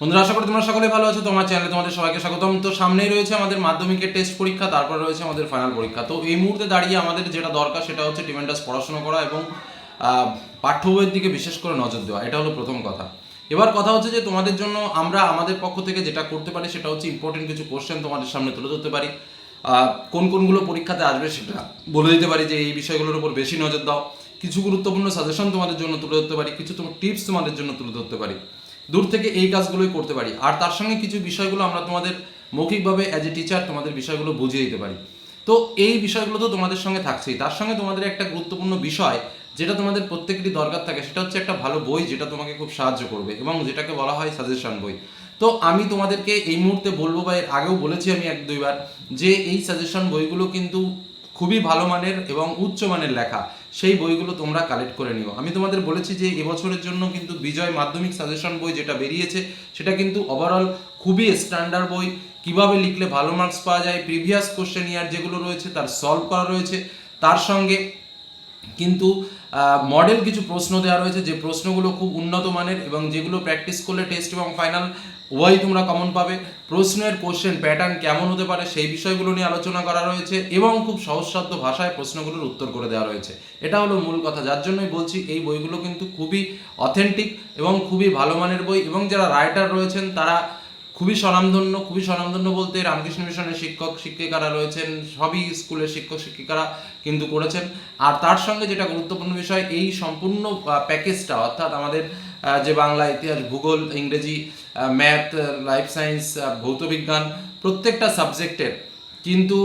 বন্ধুরা, আশা করি তোমরা সকলে ভালো আছো। তোমার চ্যানেলে তোমাদের সবাইকে স্বাগতম। তো সামনেই রয়েছে আমাদের মাধ্যমিকের টেস্ট পরীক্ষা, তারপর রয়েছে আমাদের ফাইনাল পরীক্ষা। তো এই মুহূর্তে দাঁড়িয়ে আমাদের যেটা দরকার, সেটা হচ্ছে টিমেন্টাস পড়াশোনা করা এবং পাঠ্য বইয়ের দিকে বিশেষ করে নজর দেওয়া। এটা হলো প্রথম কথা। এবার কথা হচ্ছে যে, তোমাদের জন্য আমরা আমাদের পক্ষ থেকে যেটা করতে পারি, সেটা হচ্ছে ইম্পর্টেন্ট কিছু কোশ্চেন তোমাদের সামনে তুলে ধরতে পারি। কোন কোনগুলো পরীক্ষাতে আসবে সেটা বলে দিতে পারি যে, এই বিষয়গুলোর উপর বেশি নজর দাও। কিছু গুরুত্বপূর্ণ সাজেশন তোমাদের জন্য তুলে ধরতে পারি। কিছু তোমার টিপস তোমাদের জন্য তুলে ধরতে পারি। দূর থেকে এই কাজগুলোই করতে পারি। আর তার সঙ্গে কিছু বিষয়গুলো আমরা তোমাদের মৌখিকভাবে অ্যাজ এ টিচার তোমাদের বিষয়গুলো বুঝিয়ে দিতে পারি। তো এই বিষয়গুলো তো তোমাদের সঙ্গে থাকছেই। তার সঙ্গে তোমাদের একটা গুরুত্বপূর্ণ বিষয়, যেটা তোমাদের প্রত্যেকেরই দরকার থাকে, সেটা হচ্ছে একটা ভালো বই যেটা তোমাকে খুব সাহায্য করবে এবং যেটাকে বলা হয় সাজেশন বই। তো আমি তোমাদেরকে এই মুহূর্তে বলব বা এর আগেও বলেছি আমি এক দুইবার যে এই সাজেশন বইগুলো কিন্তু খুবই ভালো মানের এবং উচ্চ মানের লেখা। সেই বইগুলো তোমরা কালেক্ট করে নিও। আমি তোমাদের বলেছি যে এবছরের জন্য কিন্তু বিজয় মাধ্যমিক সাজেশন বই যেটা বেরিয়েছে, সেটা কিন্তু ওভারঅল খুবই স্ট্যান্ডার্ড বই। কীভাবে লিখলে ভালো মার্কস পাওয়া যায় প্রিভিয়াস কোশ্চেন ইয়ার যেগুলো রয়েছে, তার সলভ করা রয়েছে। তার সঙ্গে কিন্তু মডেল কিছু প্রশ্ন দেওয়া রয়েছে যে প্রশ্নগুলো খুব উন্নত মানের এবং যেগুলো প্র্যাকটিস করলে টেস্ট এবং ফাইনাল ওয়াই তোমরা কমন পাবে। প্রশ্নের কোশ্চেন প্যাটার্ন কেমন হতে পারে সেই বিষয়গুলো নিয়ে আলোচনা করা রয়েছে এবং খুব সহজসাধ্য ভাষায় প্রশ্নগুলোর উত্তর করে দেওয়া রয়েছে। এটা হলো মূল কথা। যার জন্যই বলছি, এই বইগুলো কিন্তু খুবই অথেন্টিক এবং খুবই ভালো মানের বই এবং যারা রাইটার রয়েছেন তারা খুবই স্বনামধন্য খুবই স্বনামধন্য বলতে রামকৃষ্ণ মিশনের শিক্ষক, শিক্ষিকারা রয়েছেন, সবই স্কুলের শিক্ষক, শিক্ষিকারা কিন্তু করেছেন। আর তার সঙ্গে যেটা গুরুত্বপূর্ণ বিষয়, এই সম্পূর্ণ প্যাকেজটা, অর্থাৎ আমাদের যে বাংলা ইতিহাস, ভূগোল, ইংরেজি ম্যাথ, লাইফ সায়েন্স ভৌতবিজ্ঞান প্রত্যেকটা সাবজেক্টের কিন্তু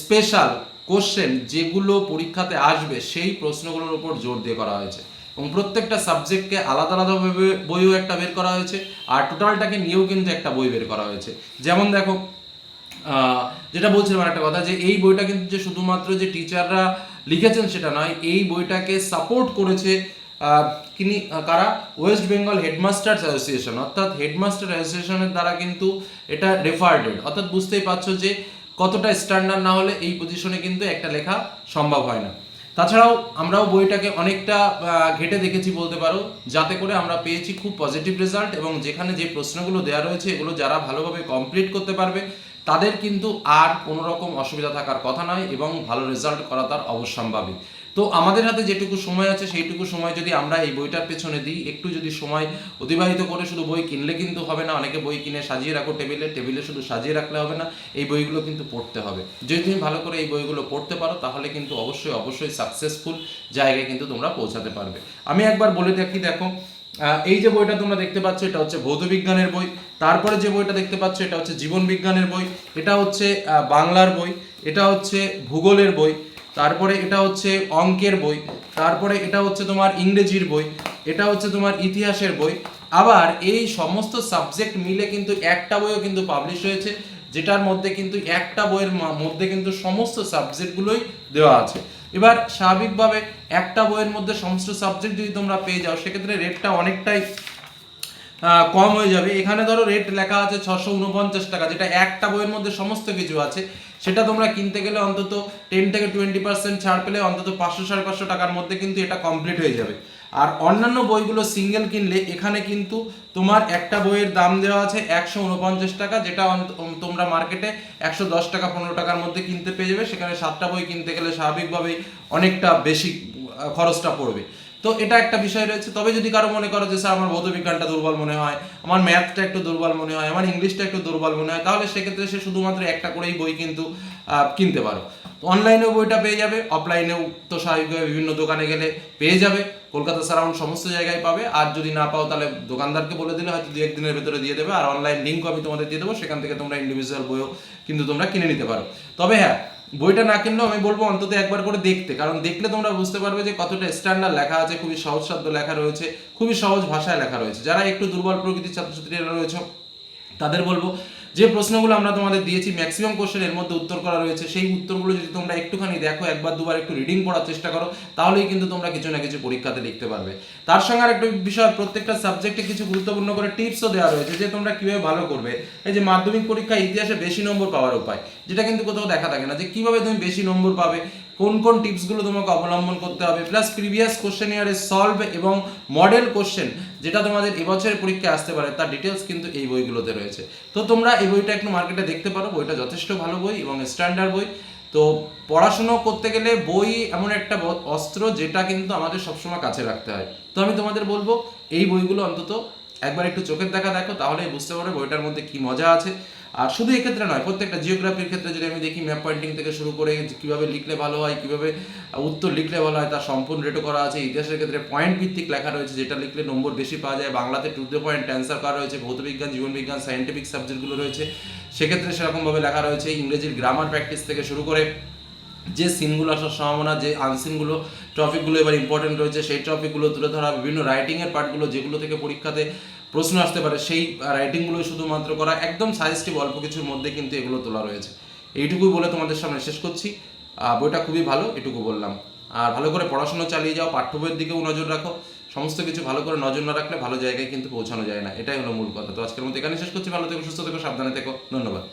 স্পেশাল কোশ্চেন যেগুলো পরীক্ষাতে আসবে, সেই প্রশ্নগুলোর উপর জোর দিয়ে করা হয়েছে। এবং প্রত্যেকটা সাবজেক্টকে আলাদা আলাদাভাবে বইও একটা বের করা হয়েছে, আর টোটালটাকে নিয়েও কিন্তু একটা বই বের করা হয়েছে। যেমন দেখো যেটা বলছিলাম একটা কথা, যে এই বইটা কিন্তু যে শুধুমাত্র যে টিচাররা লিখেছেন সেটা নয়, এই বইটাকে সাপোর্ট করেছে কিনি কারা? West Bengal headmasters association. অর্থাৎ হেডমাস্টার অ্যাসোসিয়েশনের দ্বারা কিন্তু এটা রেফার্ডেড। অর্থাৎ বুঝতেই পারছ যে কতটা স্ট্যান্ডার্ড না হলে এই পজিশনে কিন্তু একটা লেখা সম্ভব হয় না। তাছাড়াও আমরাও বইটাকে অনেকটা ঘেটে দেখেছি বলতে পারো, যাতে করে আমরা পেয়েছি খুব পজিটিভ রেজাল্ট এবং যেখানে যে প্রশ্নগুলো দেওয়া রয়েছে এগুলো যারা ভালোভাবে কমপ্লিট করতে পারবে, তাদের কিন্তু আর কোনো রকম অসুবিধা থাকার কথা নয় এবং ভালো রেজাল্ট করা তার অবশ্যম্ভাবী। তো আমাদের হাতে যেটুকু সময় আছে, সেইটুকু সময় যদি আমরা এই বইটার পেছনে দিই, একটু যদি সময় অতিবাহিত করে শুধু বই কিনলে কিন্তু হবে না, অনেকে বই কিনে সাজিয়ে রাখো টেবিলে টেবিলে শুধু সাজিয়ে রাখলে হবে না, এই বইগুলো কিন্তু পড়তে হবে। যদি তুমি ভালো করে এই বইগুলো পড়তে পারো, তাহলে কিন্তু অবশ্যই অবশ্যই সাকসেসফুল জায়গায় কিন্তু তোমরা পৌঁছাতে পারবে। আমি একবার বলে দেখি, দেখো এই যে বইটা তোমরা দেখতে পাচ্ছ, এটা হচ্ছে ভৌত বিজ্ঞানের বই। তারপরে যে বইটা দেখতে পাচ্ছ, এটা হচ্ছে জীবন বিজ্ঞানের বই। এটা হচ্ছে বাংলার বই। এটা হচ্ছে ভূগোলের বই। তারপরে এটা হচ্ছে অঙ্কের বই, তারপরে এটা হচ্ছে তোমার ইংরেজির বই, এটা হচ্ছে তোমার ইতিহাসের বই। আবার এই সমস্ত সাবজেক্ট মিলে কিন্তু একটা বইও কিন্তু পাবলিশ হয়েছে, যেটার মধ্যে কিন্তু একটা বইয়ের মধ্যে কিন্তু সমস্ত সাবজেক্টগুলোই দেওয়া আছে। এবার স্বাভাবিকভাবে একটা বইয়ের মধ্যে সমস্ত সাবজেক্ট যদি তোমরা পেয়ে যাও, সেক্ষেত্রে রেটটা অনেকটাই কম হয়ে যাবে। এখানে ধরো রেট লেখা আছে ছশো উনপঞ্চাশ টাকা, যেটা একটা বইয়ের মধ্যে সমস্ত কিছু আছে। সেটা তোমরা কিনতে গেলে অন্তত টেন থেকে টোয়েন্টি পার্সেন্ট ছাড় পেলে অন্তত পাঁচশো সাড়ে পাঁচশো টাকার মধ্যে কিন্তু এটা কমপ্লিট হয়ে যাবে। আর অন্যান্য বইগুলো সিঙ্গেল কিনলে, এখানে কিন্তু তোমার একটা বইয়ের দাম দেওয়া আছে একশো উনপঞ্চাশ টাকা, যেটা তোমরা মার্কেটে একশো দশ টাকা, পনেরো টাকার মধ্যে কিনতে পেয়ে যাবে। সেখানে সাতটা বই কিনতে গেলে স্বাভাবিকভাবেই অনেকটা বেশি খরচটা পড়বে। তো এটা একটা বিষয় রয়েছে। তবে যদি কারও মনে করো যে, স্যার, আমার ভৌত বিজ্ঞানটা দুর্বল মনে হয়, আমার ম্যাথটা একটু দুর্বল মনে হয়, আমার ইংলিশটা একটু দুর্বল মনে হয়, তাহলে সেক্ষেত্রে সে শুধুমাত্র একটা করেই বই কিন্তু কিনতে পারো। অনলাইনেও বইটা পেয়ে যাবে, অফলাইনেও তো স্বাভাবিকভাবে বিভিন্ন দোকানে গেলে পেয়ে যাবে। কলকাতা সারাউন্ড সমস্ত জায়গায় পাবে। আর যদি না পাও, তাহলে দোকানদারকে বলে দিলে হয়তো দু একদিনের ভেতরে দিয়ে দেবে। আর অনলাইন লিঙ্কও আমি তোমাদের দিয়ে দেবো। সেখান থেকে তোমরা ইন্ডিভিজুয়াল বইও কিন্তু তোমরা কিনে নিতে পারো। তবে হ্যাঁ বইটা না কিনলেও আমি বলব অন্তত একবার করে দেখতে। কারণ দেখলে তোমরা বুঝতে পারবে যে কতটা স্ট্যান্ডার্ড লেখা আছে, খুবই সহজ শব্দ লেখা রয়েছে, খুবই সহজ ভাষায় লেখা রয়েছে। যারা একটু দুর্বল প্রকৃতির ছাত্রছাত্রীরা রয়েছে, তাদের বলব যে প্রশ্নগুলো আমরা তোমাদের দিয়েছি ম্যাক্সিমাম কোশ্চেন এর মধ্যে উত্তর করা রয়েছে, সেই উত্তরগুলো যদি তোমরা একটুখানি দেখো, একবার দুবার একটু রিডিং করার চেষ্টা করো, তাহলেই কিন্তু তোমরা কিছু না কিছু পরীক্ষাতে লিখতে পারবে। তার সঙ্গে আর একটা বিষয়, প্রত্যেকটা সাবজেক্টে কিছু গুরুত্বপূর্ণ করে টিপসও দেওয়া রয়েছে, যে তোমরা কীভাবে ভালো করবে। এই যে মাধ্যমিক পরীক্ষা ইতিহাসে বেশি নম্বর পাওয়ার উপায়, যেটা কিন্তু কোথাও দেখা থাকে না, যে কীভাবে তুমি বেশি নম্বর পাবে কোন কোন টিপসগুলো তোমাকে অবলম্বন করতে হবে? প্লাস প্রিভিয়াস কোশ্চেন ইয়ারে সলভ এবং মডেল কোশ্চেন যেটা তোমাদের এবছরের পরীক্ষায় আসতে পারে, তার ডিটেলস কিন্তু এই বইগুলোতে রয়েছে। তো তোমরা এই বইটা একটু মার্কেটে দেখতে পারো, বইটা যথেষ্ট ভালো বই এবং স্ট্যান্ডার্ড বই। তো পড়াশুনো করতে গেলে বই এমন একটা অস্ত্র যেটা কিন্তু আমাদের সবসময় কাছে রাখতে হয়। তো আমি তোমাদের বলব, এই বইগুলো অন্তত একবার একটু চোখের দেখা দেখো তাহলে বুঝতে পারবে বইটার মধ্যে কি মজা আছে। আর শুধু এক্ষেত্রে নয়, প্রত্যেকটা জিওগ্রাফির ক্ষেত্রে যদি আমি দেখি ম্যাপ পয়েন্টিং থেকে শুরু করে কীভাবে লিখলে ভালো হয়, কীভাবে উত্তর লিখলে ভালো হয়, তার সম্পূর্ণ রেটও করা আছে। ইতিহাসের ক্ষেত্রে পয়েন্ট ভিত্তিক লেখা রয়েছে, যেটা লিখলে নম্বর বেশি পাওয়া যায়। বাংলাতে টু দ্য পয়েন্ট অ্যান্সার করা রয়েছে, ভৌতবিজ্ঞান, জীবনবিজ্ঞান সায়েন্টিফিক সাবজেক্টগুলো রয়েছে। সেক্ষেত্রে সেরকমভাবে লেখা রয়েছে, ইংরেজির গ্রামার প্র্যাকটিস থেকে শুরু করে যে সিনগুলো আসার সম্ভাবনা, যে আনসিনগুলো টপিকগুলো এবার ইম্পর্টেন্ট রয়েছে, সেই টপিকগুলো তুলে ধরা, বিভিন্ন রাইটিংয়ের পার্টগুলো যেগুলো থেকে পরীক্ষাতে প্রশ্ন আসতে পারে, সেই রাইটিংগুলো শুধুমাত্র করা একদম সাজেস্টিভ অল্প কিছুর মধ্যে কিন্তু এগুলো তোলা রয়েছে। এইটুকুই বলে তোমাদের সামনে শেষ করছি। বইটা খুবই ভালো, এটুকু বললাম। আর ভালো করে পড়াশোনা চালিয়ে যাও, পাঠ্য বইয়ের দিকেও নজর রাখো। সমস্ত কিছু ভালো করে নজর না রাখলে ভালো জায়গায় কিন্তু পৌঁছানো যায় না, এটাই হলো মূল কথা। তো আজকের মতো এখানে শেষ করছি, ভালো থেকো, সুস্থ থেকো, সাবধানে থেকো, ধন্যবাদ।